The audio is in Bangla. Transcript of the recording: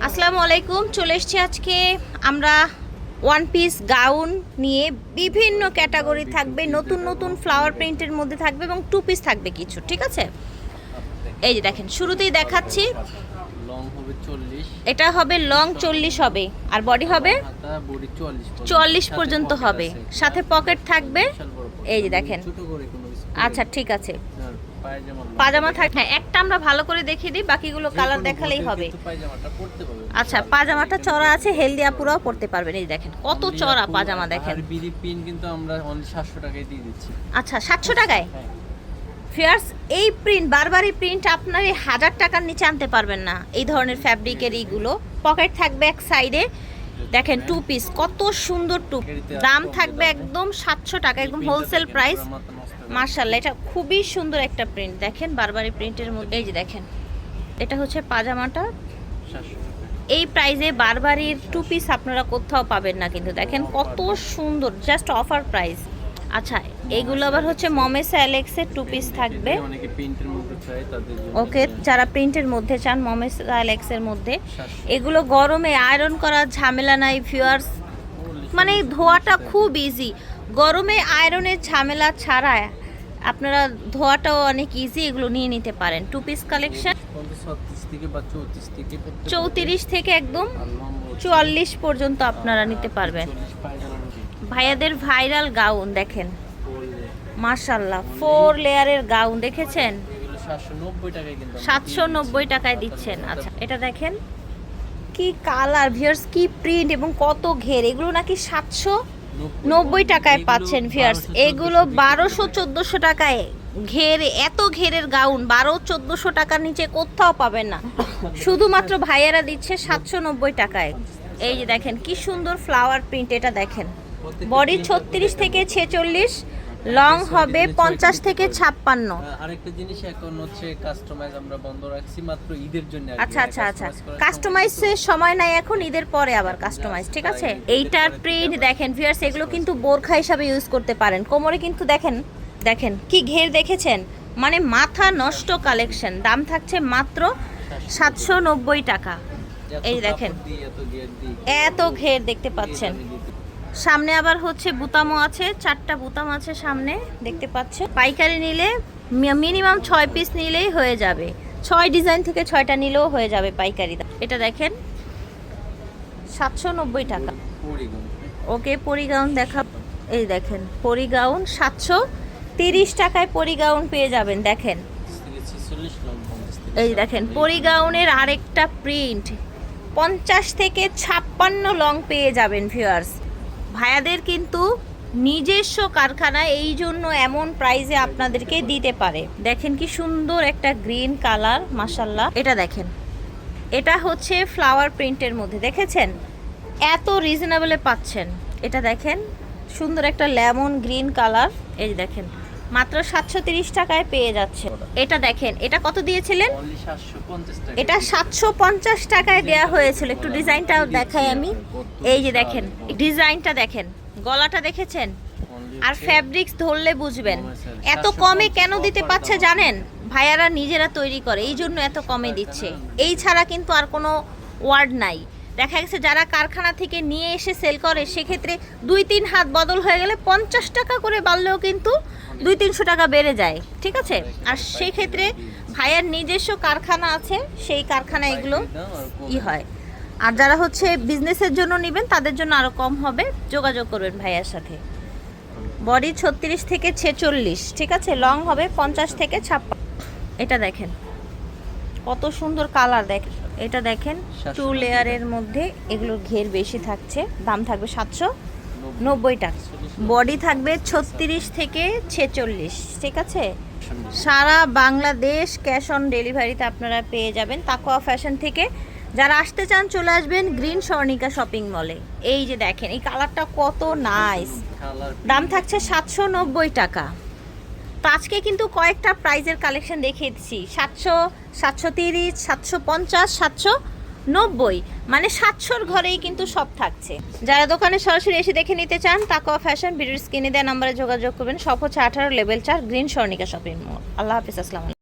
আসসালামু আলাইকুম চলে এসেছি আজকে আমরা ওয়ান পিস গাউন নিয়ে বিভিন্ন ক্যাটাগরি থাকবে নতুন নতুন ফ্লাওয়ার প্রিন্টের মধ্যে থাকবে এবং টু পিস থাকবে কিছু ঠিক আছে? এই যে দেখেন শুরুতেই দেখাচ্ছি। চল্লিশ। এটা হবে লং চল্লিশ হবে আর বডি হবে? চুয়াল্লিশ পর্যন্ত। হবে। সাথে পকেট থাকবে। এই যে দেখেন। আচ্ছা ঠিক আছে। পাজামা থাক হ্যাঁ একটা আমরা ভালো করে দেখিয়ে দিই বাকিগুলো কালার দেখালেই হবে। আচ্ছা পাজামাটা চড়া আছে হেলদি আপুরাও পড়তে পারবেন। এই দেখেন কত চড়া পাজামা দেখেন। বিডি পিন কিন্তু আমরা অনলি টাকায় দিয়ে দিচ্ছি। আচ্ছা সাতশো টাকায়? হ্যাঁ। ফিয়ার্স এই প্রিন্ট বারবারই প্রিন্ট আপনার এই হাজার টাকার নিচে আনতে পারবেন না। এই ধরনের ফ্যাব্রিকের এইগুলো। পকেট থাকবে এক সাইডে দেখেন টু পিস কত সুন্দর টু দাম থাকবে একদম সাতশো টাকা একদম হোলসেল প্রাইস মার্শাল্লাহ এটা খুবই সুন্দর একটা প্রিন্ট দেখেন বারবারি প্রিন্টের মধ্যে এই যে দেখেন এটা হচ্ছে পাজামাটা। যাবে। 700 টাকা। এই প্রাইজে বারবারির টু পিস আপনারা কোথাও পাবেন না কিন্তু দেখেন কত সুন্দর জাস্ট অফার প্রাইস আচ্ছা এইগুলো আবার হচ্ছে মমেসা অ্যালেক্সের টু পিস থাকবে। অনেকে প্রিন্টের মধ্যে চায় তাদের ওকে যারা প্রিন্টের মধ্যে চান মমেসা অ্যালেক্সের মধ্যে। এগুলো গরমে আয়রন করার ঝামেলা নাই ভিউয়ার্স মানে ধোয়াটা খুব ইজি গরমে আয়রনের ঝামেলা ছাড়া আপনারা ধোয়াটাও অনেক ইজি এগুলো নিয়ে নিতে পারেন। টু পিস কালেকশন চৌত্রিশ থেকে একদম চুয়াল্লিশ পর্যন্ত আপনারা নিতে পারবেন। 40 পায়জামা রয়েছে। ভাইয়াদের ভাইরাল গাউন দেখেন। মার্শাল্লাহ ফোর লেয়ারের গাউন দেখেছেন? এগুলো 790 টাকায় কিন্তু আমরা সাতশো নব্বই টাকায় দিচ্ছেন। আচ্ছা এটা দেখেন। কি কালার ভিয়ার্স কি প্রিন্ট এবং কত ঘের। এগুলো নাকি সাতশো নব্বই টাকায় পাচ্ছেন ভিয়ার্স এগুলো বারোশো চোদ্দশো চোদ্দোশো টাকায়। ঘের এত ঘেরের গাউন বারো চোদ্দোশো টাকার নিচে কোথাও পাবেন না। শুধুমাত্র ভাইয়ারা দিচ্ছে সাতশো নব্বই টাকায়। এই যে দেখেন কি সুন্দর ফ্লাওয়ার প্রিন্ট এটা দেখেন। বডি ছত্রিশ থেকে ছেচল্লিশ লং হবে পঞ্চাশ থেকে ছাপ্পান্ন। আহ, আরেকটা জিনিস এখন হচ্ছে কাস্টমাইজ আমরা বন্ধ রাখছি মাত্র ঈদের জন্য আচ্ছা আচ্ছা আচ্ছা। কাস্টমাইজের সময় নাই এখন ঈদের পরে আবার কাস্টমাইজ ঠিক আছে? এইটার প্রিন্ট দেখেন ভিউয়ার্স এগুলো কিন্তু বোরখা হিসাবে ইউজ করতে পারেন। কোমরে কিন্তু দেখেন দেখেন কি ঘের দেখেছেন? মানে মাথা নষ্ট কালেকশন দাম থাকছে মাত্র সাতশো নব্বই টাকা। এই দেখেন। এত ঘের দেখতে পাচ্ছেন। সামনে আবার হচ্ছে বুতামও আছে, চারটা বুতাম আছে সামনে, দেখতে পাচ্ছে পাইকারি নিলে মিনিমাম ছয় পিস নিলেই হয়ে যাবে ছয় ডিজাইন থেকে ছয়টা নিলেও হয়ে যাবে পাইকারি। এটা দেখেন, সাতশো নব্বই টাকা। ওকে, পরিগাউন দেখা, এই দেখেন, পরিগাউন সাতশো তিরিশ টাকায় পরিগাউন পেয়ে যাবেন, দেখেন 46 লং 50 থেকে এই দেখেন, পরিগাউনের আরেকটা প্রিন্ট পঞ্চাশ থেকে ছাপ্পান্ন লং পেয়ে যাবেন ভিউয়ার্স ভাইয়াদের কিন্তু নিজস্ব কারখানা এই জন্য এমন প্রাইজে আপনাদেরকে দিতে পারে। দেখেন কি সুন্দর একটা গ্রিন কালার মাসাল্লাহ এটা দেখেন। এটা হচ্ছে ফ্লাওয়ার প্রিন্টের মধ্যে, দেখেছেন? এত রিজনেবলে পাচ্ছেন। এটা দেখেন, সুন্দর একটা লেমন গ্রিন কালার এই দেখেন। মাত্র সাতশো তিরিশ টাকায় পেয়ে যাচ্ছে। এটা দেখেন এটা কত দিয়েছিলেন? Only 750 টাকা। এটা সাতশো পঞ্চাশ টাকায় দেওয়া হয়েছিল। একটু ডিজাইনটাও দেখাই আমি। এই যে দেখেন ডিজাইনটা দেখেন। গলাটা দেখেছেন? আর ফ্যাব্রিক্স ধরলে বুঝবেন। এত কমে কেন দিতে পারছে জানেন? ভাইয়ারা নিজেরা তৈরি করে এই জন্য এত কমে দিচ্ছে। এই ছাড়া কিন্তু আর কোনো ওয়ার্ড নাই। দেখা গেছে যারা কারখানা থেকে নিয়ে এসে সেল করে, সেক্ষেত্রে দুই তিন হাত বদল হয়ে গেলে পঞ্চাশ টাকা করে বাড়লেও কিন্তু দুই তিনশো টাকা বেড়ে যায়, ঠিক আছে? আর সেই ক্ষেত্রে ভাইয়ার নিজস্ব কারখানা আছে, সেই কারখানা এগুলো। ই হয়। আর যারা হচ্ছে বিজনেসের জন্য নেবেন, তাদের জন্য আরও কম হবে। যোগাযোগ করবেন ভাইয়ার সাথে। বডি ছত্রিশ থেকে ছেচল্লিশ, ঠিক আছে? লং হবে পঞ্চাশ থেকে ছাপ্পান্ন। এটা দেখেন, কত সুন্দর কালার দেখেন। এটা দেখেন টু লেয়ারের মধ্যে এগুলোর ঘের বেশি থাকছে। দাম থাকবে সাতশো নব্বই। টাকা। বডি থাকবে ছত্রিশ থেকে ছেচল্লিশ ঠিক আছে? সারা বাংলাদেশ ক্যাশ অন ডেলিভারিতে আপনারা পেয়ে যাবেন তাকোয়া ফ্যাশন থেকে। যারা আসতে চান চলে আসবেন গ্রিন স্বর্ণিকা শপিং মলে এই যে দেখেন এই কালারটা কত নাইস দাম থাকছে সাতশো নব্বই টাকা। তো আজকে কিন্তু কয়েকটা প্রাইজের কালেকশন দেখিয়ে দিচ্ছি। সাতশো সাতশো তিরিশ, সাতশো পঞ্চাশ, সাতশো নব্বই। মানে সাতশোর ঘরেই কিন্তু সব থাকছে। যারা দোকানে সরাসরি এসে দেখে নিতে চান তাকোয়া ফ্যাশন ভিডিওর স্ক্রিনে দেওয়া নাম্বারে যোগাযোগ করবেন। সব হচ্ছে আঠারো লেভেল চার গ্রিন স্বর্ণিকা শপিং মল। আল্লাহ হাফিজ, আসসালাম